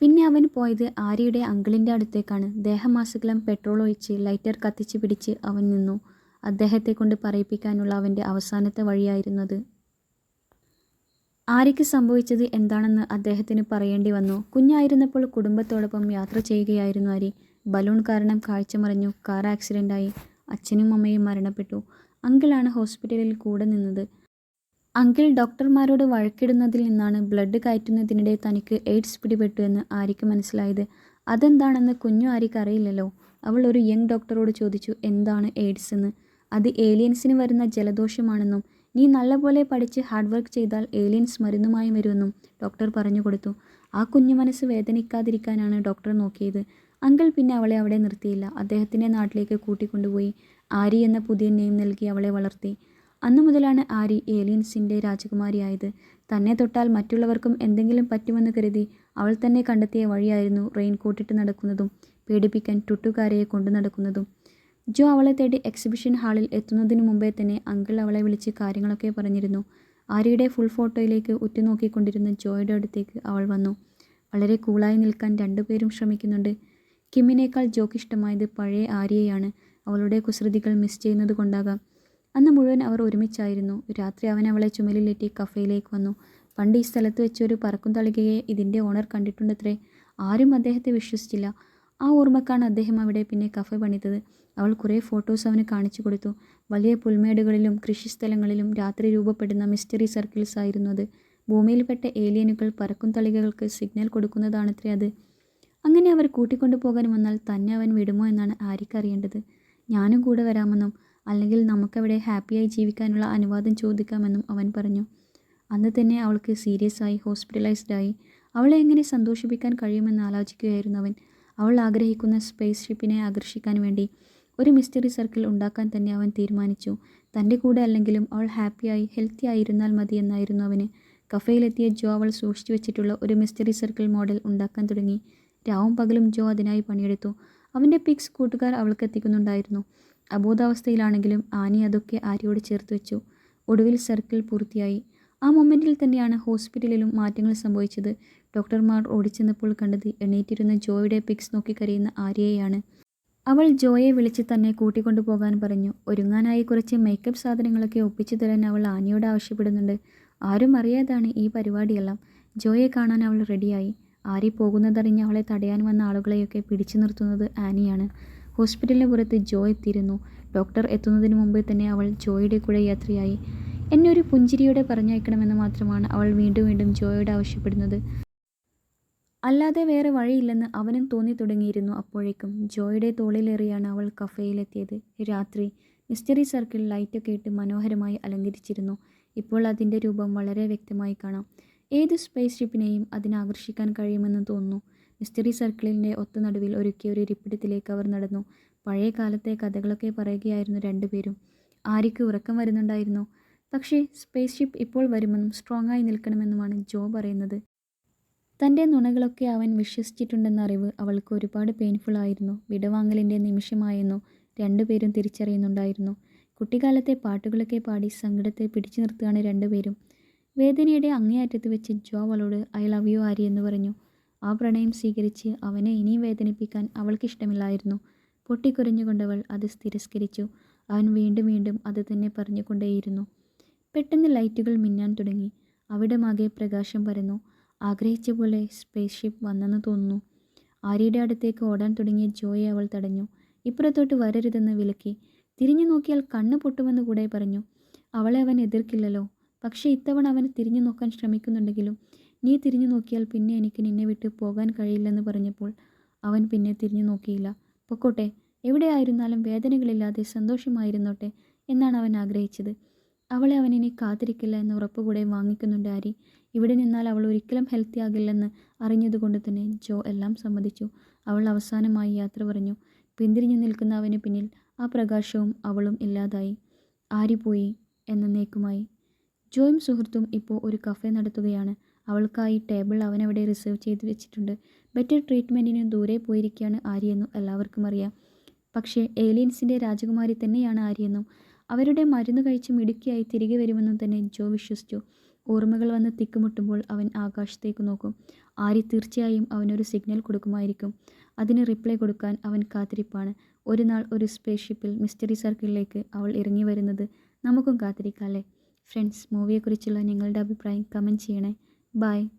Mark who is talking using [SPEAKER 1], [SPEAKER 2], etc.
[SPEAKER 1] പിന്നെ അവൻ പോയത് ആര്യയുടെ അങ്കിളിന്റെ അടുത്തേക്കാണ്. ദേഹമാസകലം പെട്രോൾ ഒഴിച്ച് ലൈറ്റർ കത്തിച്ച് പിടിച്ച് അവൻ നിന്നു. അദ്ദേഹത്തെ കൊണ്ട് പറയിപ്പിക്കാനുള്ള അവന്റെ അവസാനത്തെ വഴിയായിരുന്നത്. ആര്യയ്ക്ക് സംഭവിച്ചത് എന്താണെന്ന് അദ്ദേഹത്തിന് പറയേണ്ടി വന്നു. കുഞ്ഞായിരുന്നപ്പോൾ കുടുംബത്തോടൊപ്പം യാത്ര ചെയ്യുകയായിരുന്നു ആര്യ. ബലൂൺ കാരണം കാഴ്ച മറിഞ്ഞു കാർ ആക്സിഡന്റായി അച്ഛനും അമ്മയും മരണപ്പെട്ടു. അങ്കിളാണ് ഹോസ്പിറ്റലിൽ കൂടെ നിന്നത്. അങ്കിൾ ഡോക്ടർമാരോട് വഴക്കിടുന്നതിൽ നിന്നാണ് ബ്ലഡ് കയറ്റുന്നതിനിടെ തനിക്ക് എയ്ഡ്സ് പിടിപെട്ടു എന്ന് ആരിക്ക് മനസ്സിലായത്. അതെന്താണെന്ന് കുഞ്ഞു ആരിക്ക് അറിയില്ലല്ലോ. അവൾ ഒരു യങ് ഡോക്ടറോട് ചോദിച്ചു എന്താണ് എയ്ഡ്സ് എന്ന്? അത് ഏലിയൻസിന് വരുന്ന ജലദോഷമാണെന്നും നീ നല്ലപോലെ പഠിച്ച് ഹാർഡ് വർക്ക് ചെയ്താൽ ഏലിയൻസ് മരുന്നുമായി വരുമെന്നും ഡോക്ടർ പറഞ്ഞു കൊടുത്തു. ആ കുഞ്ഞു മനസ്സ് വേദനിക്കാതിരിക്കാനാണ് ഡോക്ടർ നോക്കിയത്. അങ്കിൾ പിന്നെ അവളെ അവിടെ നിർത്തിയില്ല. അദ്ദേഹത്തിന്റെ നാട്ടിലേക്ക് കൂട്ടിക്കൊണ്ടുപോയി. ആരി എന്ന പുതിയ നെയിം നൽകി അവളെ വളർത്തി. അന്നു മുതലാണ് ആരി ഏലിയൻസിന്റെ രാജകുമാരിയായത്. തന്നെ തൊട്ടാൽ മറ്റുള്ളവർക്കും എന്തെങ്കിലും പറ്റുമെന്ന് കരുതി അവൾ തന്നെ കണ്ടെത്തിയ വഴിയായിരുന്നു റെയിൻ കോട്ടിട്ട് നടക്കുന്നതും പേടിപ്പിക്കാൻ ടുട്ടുകാരയെ കൊണ്ടു നടക്കുന്നതും. ജോ അവളെ തേടി എക്സിബിഷൻ ഹാളിൽ എത്തുന്നതിനു മുമ്പേ തന്നെ അങ്കിൾ അവളെ വിളിച്ച് കാര്യങ്ങളൊക്കെ പറഞ്ഞിരുന്നു. ആരിയുടെ ഫുൾ ഫോട്ടോയിലേക്ക് ഉറ്റുനോക്കിക്കൊണ്ടിരുന്ന ജോയുടെ അടുത്തേക്ക് അവൾ വന്നു. വളരെ കൂളായി നിൽക്കാൻ രണ്ടുപേരും ശ്രമിക്കുന്നുണ്ട്. കിമ്മിനേക്കാൾ ജോക്ക് ഇഷ്ടമായത് പഴയ ആര്യയാണ്. അവളുടെ കുസൃതികൾ മിസ് ചെയ്യുന്നത് കൊണ്ടാകാം. അന്ന് മുഴുവൻ അവർ ഒരുമിച്ചായിരുന്നു. രാത്രി അവൻ അവളെ ചുമലിലേറ്റി കഫേയിലേക്ക് വന്നു. പണ്ട് ഈ സ്ഥലത്ത് വെച്ച് ഒരു പറക്കും തളികയെ ഇതിന്റെ ഓണർ കണ്ടിട്ടുണ്ടത്രേ. ആരും അദ്ദേഹത്തെ വിശ്വസിച്ചില്ല. ആ ഓർമ്മക്കാണ് അദ്ദേഹം അവിടെ പിന്നെ കഫേ പണിതത്. അവൾ കുറേ ഫോട്ടോസ് അവന് കാണിച്ചു കൊടുത്തു. വലിയ പുൽമേടുകളിലും കൃഷിസ്ഥലങ്ങളിലും രാത്രി രൂപപ്പെടുന്ന മിസ്റ്ററി സർക്കിൾസ് ആയിരുന്നു അത്. ഭൂമിയിൽപ്പെട്ട ഏലിയനുകൾ പറക്കും തളികകൾക്ക് സിഗ്നൽ കൊടുക്കുന്നതാണത്രേ അത്. അങ്ങനെ അവർ കൂട്ടിക്കൊണ്ടു പോകാൻ വന്നാൽ തന്നെ അവൻ വിടുമോ എന്നാണ് ആരിക്കറിയേണ്ടത് ഞാനും കൂടെ വരാമെന്നും അല്ലെങ്കിൽ നമുക്കവിടെ ഹാപ്പിയായി ജീവിക്കാനുള്ള അനുവാദം ചോദിക്കാമെന്നും അവൻ പറഞ്ഞു. അന്ന് തന്നെ അവൾക്ക് സീരിയസ് ആയി ഹോസ്പിറ്റലൈസ്ഡ് ആയി. അവളെ എങ്ങനെ സന്തോഷിപ്പിക്കാൻ കഴിയുമെന്ന് ആലോചിക്കുകയായിരുന്നു അവൻ. അവൾ ആഗ്രഹിക്കുന്ന സ്പേസ് ഷിപ്പിനെ ആകർഷിക്കാൻ വേണ്ടി ഒരു മിസ്റ്ററി സർക്കിൾ ഉണ്ടാക്കാൻ തന്നെ അവൻ തീരുമാനിച്ചു. തന്റെ കൂടെ അല്ലെങ്കിലും അവൾ ഹാപ്പിയായി ഹെൽത്തി ആയിരുന്നാൽ മതി എന്നായിരുന്നു അവന്. കഫയിലെത്തിയ ജോ അവൾ സൂക്ഷിച്ചു വെച്ചിട്ടുള്ള ഒരു മിസ്റ്ററി സർക്കിൾ മോഡൽ ഉണ്ടാക്കാൻ തുടങ്ങി. രാവും പകലും ജോ അതിനായി പണിയെടുത്തു. അവന്റെ പിക്സ് കൂട്ടുകാർ അവൾക്ക് എത്തിക്കുന്നുണ്ടായിരുന്നു. അബോധാവസ്ഥയിലാണെങ്കിലും ആനി അതൊക്കെ ആര്യയോട് ചേർത്ത് വെച്ചു. ഒടുവിൽ സർക്കിൾ പൂർത്തിയായി. ആ മൊമെന്റിൽ തന്നെയാണ് ഹോസ്പിറ്റലിലും മാറ്റങ്ങൾ സംഭവിച്ചത്. ഡോക്ടർമാർ ഓടിച്ചെന്നപ്പോൾ കണ്ടത് എണീറ്റിരുന്ന ജോയുടെ പിക്സ് നോക്കി കരയുന്ന ആര്യയെയാണ്. അവൾ ജോയെ വിളിച്ച് തന്നെ കൂട്ടിക്കൊണ്ടു പോകാൻ പറഞ്ഞു. ഒരുങ്ങാനായി കുറച്ച് മേക്കപ്പ് സാധനങ്ങളൊക്കെ ഒപ്പിച്ചു തരാൻ അവൾ ആനിയോട് ആവശ്യപ്പെടുന്നുണ്ട്. ആരും അറിയാതാണ് ഈ പരിപാടിയെല്ലാം. ജോയെ കാണാൻ അവൾ റെഡിയായി. ആരി പോകുന്നതറിഞ്ഞ് അവളെ തടയാൻ വന്ന ആളുകളെയൊക്കെ പിടിച്ചു നിർത്തുന്നത് ആനിയാണ്. ഹോസ്പിറ്റലിന് പുറത്ത് ജോ എത്തിയിരുന്നു. ഡോക്ടർ എത്തുന്നതിന് മുമ്പേ തന്നെ അവൾ ജോയുടെ കൂടെ യാത്രയായി. എന്നെ ഒരു പുഞ്ചിരിയോടെ പറഞ്ഞയക്കണമെന്ന് മാത്രമാണ് അവൾ വീണ്ടും വീണ്ടും ജോയോട് ആവശ്യപ്പെടുന്നത്. അല്ലാതെ വേറെ വഴിയില്ലെന്ന് അവനും തോന്നി തുടങ്ങിയിരുന്നു അപ്പോഴേക്കും. ജോയുടെ തോളിലേറിയാണ് അവൾ കഫേയിലെത്തിയത്. രാത്രി മിസ്റ്ററി സർക്കിൾ ലൈറ്റൊക്കെ ഇട്ട് മനോഹരമായി അലങ്കരിച്ചിരുന്നു. ഇപ്പോൾ അതിന്റെ രൂപം വളരെ വ്യക്തമായി കാണാം. ഏത് സ്പേസ് ഷിപ്പിനെയും അതിനാകർഷിക്കാൻ കഴിയുമെന്ന് തോന്നുന്നു. മിസ്റ്ററി സർക്കിളിന്റെ ഒത്തുനടുവിൽ ഒരുക്കിയ ഒരു ഇരിപ്പിടത്തിലേക്ക് അവർ നടന്നു. പഴയ കാലത്തെ കഥകളൊക്കെ പറയുകയായിരുന്നു രണ്ടുപേരും. ആര്യയ്ക്ക് ഉറക്കം വരുന്നുണ്ടായിരുന്നു. പക്ഷേ സ്പേസ് ഷിപ്പ് ഇപ്പോൾ വരുമെന്നും സ്ട്രോങ് ആയി നിൽക്കണമെന്നുമാണ് ജോ പറയുന്നത്. തന്റെ നുണകളൊക്കെ അവൻ വിശ്വസിച്ചിട്ടുണ്ടെന്ന അറിവ് അവൾക്ക് ഒരുപാട് പെയിൻഫുൾ ആയിരുന്നു. വിടവാങ്ങലിന്റെ നിമിഷമായെന്നു രണ്ടുപേരും തിരിച്ചറിയുന്നുണ്ടായിരുന്നു. കുട്ടിക്കാലത്തെ പാട്ടുകളൊക്കെ പാടി സങ്കടത്തെ പിടിച്ചു നിർത്തുകയാണ് രണ്ടുപേരും. വേദനയുടെ അങ്ങേയറ്റത്ത് വെച്ച് ജോ അവളോട് ഐ ലവ് യു ആരി എന്ന് പറഞ്ഞു. ആ പ്രണയം സ്വീകരിച്ച് അവനെ ഇനിയും വേദനിപ്പിക്കാൻ അവൾക്കിഷ്ടമില്ലായിരുന്നു. പൊട്ടിക്കുരഞ്ഞുകൊണ്ടവൾ അത് തിരസ്കരിച്ചു. അവൻ വീണ്ടും വീണ്ടും അത് തന്നെ പറഞ്ഞുകൊണ്ടേയിരുന്നു. പെട്ടെന്ന് ലൈറ്റുകൾ മിന്നാൻ തുടങ്ങി. അവിടമാകെ പ്രകാശം പരന്നു. ആഗ്രഹിച്ച പോലെ സ്പേസ് ഷിപ്പ് വന്നെന്ന് തോന്നുന്നു. ആര്യയുടെ അടുത്തേക്ക് ഓടാൻ തുടങ്ങിയ ജോയെ അവൾ തടഞ്ഞു. ഇപ്പുറത്തോട്ട് വരരുതെന്ന് വിലക്കി. തിരിഞ്ഞു നോക്കിയാൽ കണ്ണ് പൊട്ടുമെന്ന് കൂടെ പറഞ്ഞു. അവളെ അവൻ എതിർക്കില്ലല്ലോ. പക്ഷേ ഇത്തവണ അവൻ തിരിഞ്ഞു നോക്കാൻ ശ്രമിക്കുന്നുണ്ടെങ്കിലും നീ തിരിഞ്ഞു നോക്കിയാൽ പിന്നെ എനിക്ക് നിന്നെ വിട്ട് പോകാൻ കഴിയില്ലെന്ന് പറഞ്ഞപ്പോൾ അവൻ പിന്നെ തിരിഞ്ഞു നോക്കിയില്ല. പൊക്കോട്ടെ എവിടെയായിരുന്നാലും വേദനകളില്ലാതെ സന്തോഷമായിരുന്നോട്ടെ എന്നാണ് അവൻ ആഗ്രഹിച്ചത്. അവളെ അവൻ ഇനി കാത്തിരിക്കില്ല എന്ന് ഉറപ്പുകൂടെ വാങ്ങിക്കുന്നുണ്ട് ആരി. ഇവിടെ നിന്നാൽ അവൾ ഒരിക്കലും ഹെൽത്തി ആകില്ലെന്ന് അറിഞ്ഞതുകൊണ്ട് തന്നെ ജോ എല്ലാം സമ്മതിച്ചു. അവൾ അവസാനമായി യാത്ര പറഞ്ഞു. പിന്തിരിഞ്ഞു നിൽക്കുന്ന അവന് പിന്നിൽ ആ പ്രകാശവും അവളും ഇല്ലാതായി. ആരി പോയി എന്നേക്കുമായി ജോയും സുഹൃത്തും ഇപ്പോൾ ഒരു കഫേ നടത്തുകയാണ്. അവൾക്കായി ടേബിൾ അവൻ അവിടെ റിസർവ് ചെയ്ത് വെച്ചിട്ടുണ്ട്. ബെറ്റർ ട്രീറ്റ്മെന്റിന് ദൂരെ പോയിരിക്കുകയാണ് ആര്യയെന്നും എല്ലാവർക്കും അറിയാം. പക്ഷേ ഏലിയൻസിന്റെ രാജകുമാരി തന്നെയാണ് ആര്യയെന്നും. അവരുടെ മരുന്ന് കഴിച്ച് മിടുക്കിയായി തിരികെ വരുമെന്നും തന്നെ ജോ വിശ്വസിച്ചു. ഓർമ്മകൾ വന്ന് തിക്കുമുട്ടുമ്പോൾ അവൻ ആകാശത്തേക്ക് നോക്കും. ആര്യ തീർച്ചയായും അവനൊരു സിഗ്നൽ കൊടുക്കുമായിരിക്കും. അതിന് റിപ്ലൈ കൊടുക്കാൻ അവൻ കാത്തിരിപ്പാണ്. ഒരു നാൾ ഒരു സ്പേസ് ഷിപ്പിൽ മിസ്റ്ററി സർക്കിളിലേക്ക് അവൾ ഇറങ്ങി വരുന്നത് നമുക്കും കാത്തിരിക്കാം അല്ലേ? ഫ്രണ്ട്സ് മൂവിയെക്കുറിച്ചുള്ള നിങ്ങളുടെ അഭിപ്രായം കമന്റ് ചെയ്യണേ. Bye.